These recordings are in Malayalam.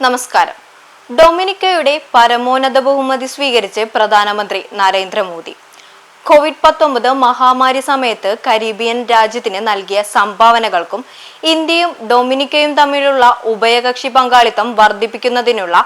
നമസ്കാരം. ഡൊമിനിക്കയുടെ പരമോന്നത ബഹുമതി സ്വീകരിച്ച് പ്രധാനമന്ത്രി നരേന്ദ്രമോദി. കോവിഡ് പത്തൊമ്പത് മഹാമാരി സമയത്ത് കരീബിയൻ രാജ്യത്തിന് നൽകിയ സംഭാവനകൾക്കും ഇന്ത്യയും ഡൊമിനിക്കയും തമ്മിലുള്ള ഉഭയകക്ഷി പങ്കാളിത്തം വർദ്ധിപ്പിക്കുന്നതിനുള്ള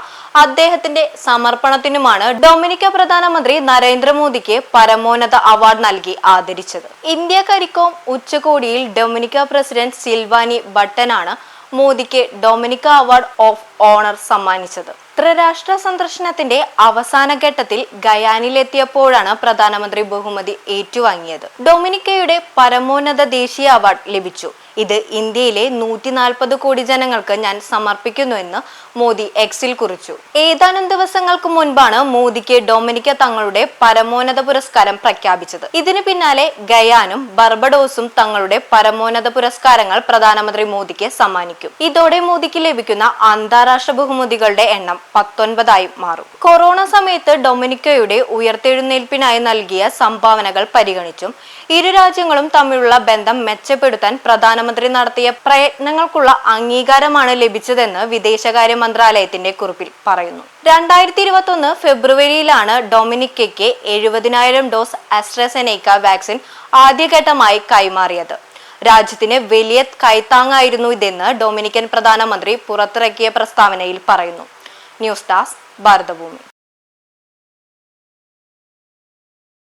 അദ്ദേഹത്തിന്റെ സമർപ്പണത്തിനുമാണ് ഡൊമിനിക്ക പ്രധാനമന്ത്രി നരേന്ദ്രമോദിക്ക് പരമോന്നത അവാർഡ് നൽകി ആദരിച്ചത്. ഇന്ത്യ കരിക്കോം ഉച്ചകോടിയിൽ ഡൊമിനിക്ക പ്രസിഡന്റ് സിൽവാനി ബട്ടനാണ് മോദിക്ക് ഡൊമിനിക്ക അവാർഡ് ഓഫ് ഓണർ സമ്മാനിച്ചത്. ത്രിരാഷ്ട്ര സന്ദർശനത്തിന്റെ അവസാന ഘട്ടത്തിൽ ഗയാനിലെത്തിയപ്പോഴാണ് പ്രധാനമന്ത്രി ബഹുമതി ഏറ്റുവാങ്ങിയത്. ഡൊമിനിക്കയുടെ പരമോന്നത ദേശീയ അവാർഡ് ലഭിച്ചു. ഇത് ഇന്ത്യയിലെ നൂറ്റി നാൽപ്പത് കോടി ജനങ്ങൾക്ക് ഞാൻ സമർപ്പിക്കുന്നുവെന്ന് മോദി എക്സിൽ കുറിച്ചു. ഏതാനും ദിവസങ്ങൾക്ക് മുൻപാണ് മോദിക്ക് ഡൊമിനിക്ക തങ്ങളുടെ പരമോന്നത പുരസ്കാരം പ്രഖ്യാപിച്ചത്. ഇതിനു പിന്നാലെ ഗയാനും ബർബഡോസും തങ്ങളുടെ പരമോന്നത പുരസ്കാരങ്ങൾ പ്രധാനമന്ത്രി മോദിക്ക് സമ്മാനിക്കും. ഇതോടെ മോദിക്ക് ലഭിക്കുന്ന അന്താരാഷ്ട്ര ബഹുമതികളുടെ എണ്ണം പത്തൊൻപതായി മാറും. കൊറോണ സമയത്ത് ഡൊമിനിക്കയുടെ ഉയർത്തെഴുന്നേൽപ്പിനായി നൽകിയ സംഭാവനകൾ പരിഗണിച്ചും ഇരു രാജ്യങ്ങളും തമ്മിലുള്ള ബന്ധം മെച്ചപ്പെടുത്താൻ പ്രധാനമന്ത്രി നടത്തിയ പ്രയത്നങ്ങൾക്കുള്ള അംഗീകാരമാണ് ലഭിച്ചതെന്ന് വിദേശകാര്യ മന്ത്രാലയത്തിന്റെ കുറിപ്പിൽ പറയുന്നു. രണ്ടായിരത്തി ഇരുപത്തി ഒന്ന് ഫെബ്രുവരിയിലാണ് ഡൊമിനിക്കയ്ക്ക് എഴുപതിനായിരം ഡോസ് അസ്ട്രസെനേക്ക വാക്സിൻ ആദ്യഘട്ടമായി കൈമാറിയത്. രാജ്യത്തിന് വലിയ കൈത്താങ്ങായിരുന്നു ഇതെന്ന് ഡൊമിനിക്കൻ പ്രധാനമന്ത്രി പുറത്തിറക്കിയ പ്രസ്താവനയിൽ പറയുന്നു. News desk Bharathabhoomi.